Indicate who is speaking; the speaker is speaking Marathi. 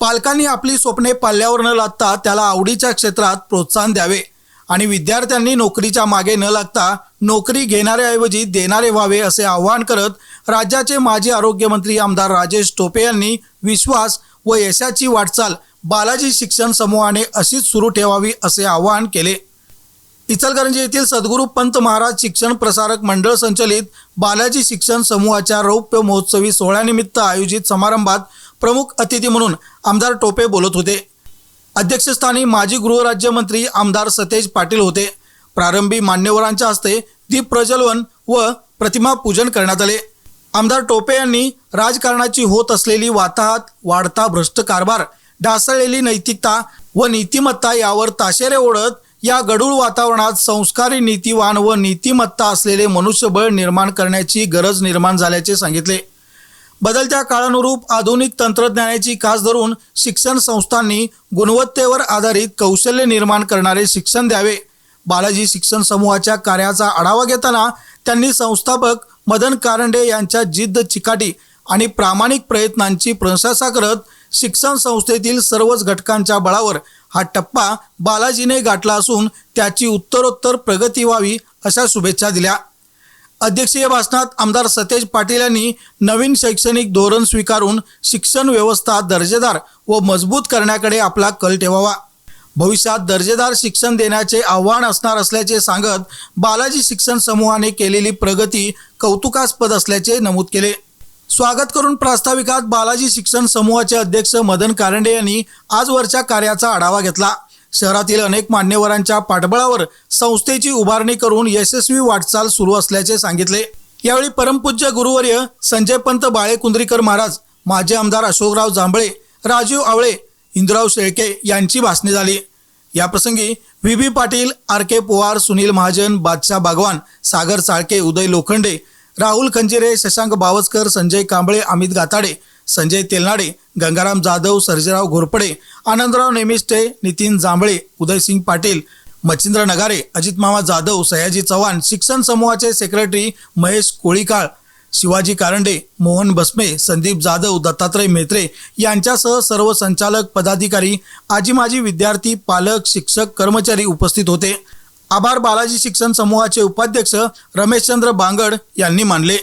Speaker 1: पालकांनी आपली स्वप्ने पाल्यावर न लागता त्याला आवडीच्या क्षेत्रात प्रोत्साहन द्यावे. आणि विद्यार्थ्यांनी नोकरीच्या मागे न लागता नोकरी घेणाऱ्याऐवजी देणारे व्हावे असे आवाहन करत राज्याचे माजी आरोग्यमंत्री आमदार राजेश टोपे यांनी विश्वास व यशाची वाटचाल बालाजी शिक्षण समूहाने अशीच सुरू ठेवावी असे आवाहन केले. इचलकरंजी येथील सद्गुरू पंत महाराज शिक्षण प्रसारक मंडळ संचलित बालाजी शिक्षण समूहाच्या रौप्य महोत्सवी सोहळ्यानिमित्त आयोजित समारंभात प्रमुख अतिथी म्हणून आमदार टोपे बोलत होते. अध्यक्षस्थानी माजी गृहराज्यमंत्री आमदार सतेज पाटील होते. प्रारंभी मान्यवरांच्या हस्ते दीप प्रज्वलन व प्रतिमा पूजन करण्यात आले. आमदार टोपे यांनी राजकारणाची होत असलेली वाताहत वाढता भ्रष्ट कारभार ढासळलेली नैतिकता व नीतिमत्ता यावर ताशेरे ओढत या गडूळ वातावरणात संस्कारी नीतिवान व नीतिमत्ता असलेले मनुष्यबळ निर्माण करण्याची गरज निर्माण झाल्याचे सांगितले. बदलत्या काळानुरूप आधुनिक तंत्रज्ञानाची कास धरून शिक्षण संस्थांनी गुणवत्तेवर आधारित कौशल्य निर्माण करणारे शिक्षण द्यावे. बालाजी शिक्षण समूहाच्या कार्याचा आढावा घेताना त्यांनी संस्थापक मदन कारंडे यांच्या जिद्द चिकाटी आणि प्रामाणिक प्रयत्नांची प्रशंसा करत शिक्षण संस्थेतील सर्वच घटकांच्या बळावर हा टप्पा बालाजीने गाठला असून त्याची उत्तरोत्तर प्रगती व्हावी अशा शुभेच्छा दिल्या. अध्यक्षीय भाषणात आमदार सतेज पाटील यांनी नवीन शैक्षणिक धोरण स्वीकारून शिक्षण व्यवस्था दर्जेदार व मजबूत करण्याकडे आपला कल ठेवावा. भविष्यात दर्जेदार शिक्षण देण्याचे आव्हान असणार असल्याचे सांगत बालाजी शिक्षण समूहाने केलेली प्रगती कौतुकास्पद असल्याचे नमूद केले. स्वागत करून प्रास्ताविकात बालाजी शिक्षण समूहाचे अध्यक्ष मदन कारंडे यांनी आजवरच्या कार्याचा आढावा घेतला. शहरातील अनेक मान्यवरांच्या पाठबळावर संस्थेची उभारणी करून यशस्वी वाटचाल सुरू असल्याचे सांगितले. यावेळी परमपूज्य गुरुवर्य संजय पंत बाळे कुंद्रीकर महाराज माजी आमदार अशोकराव जांभळे राजीव आवळे इंदुराव शेळके यांची भाषणे झाली. याप्रसंगी V. B Patil R. K. Powar Sunil Mahajan Badshah Bagwan Sagar Salke उदय लोखंडे राहुल खंजिरे शशांक बावस्कर संजय कांबळे अमित गाताडे संजय तेलनाडे गंगाराम जाधव सर्जेराव घोरपडे आनंदराव नेमिष्टे नितीन जांभळे उदयसिंग पाटील मच्छिंद्र नगारे अजित मामा जाधव सयाजी चव्हाण शिक्षण समूहाचे सेक्रेटरी महेश कोळीकाळ शिवाजी कारंडे मोहन बसमे संदीप जाधव दत्तात्रय मेत्रे यांच्यासह सर्व संचालक पदाधिकारी आजी माजी विद्यार्थी पालक शिक्षक कर्मचारी उपस्थित होते. आभार बालाजी शिक्षण समूहाचे उपाध्यक्ष रमेशचंद्र बांगड यांनी मानले.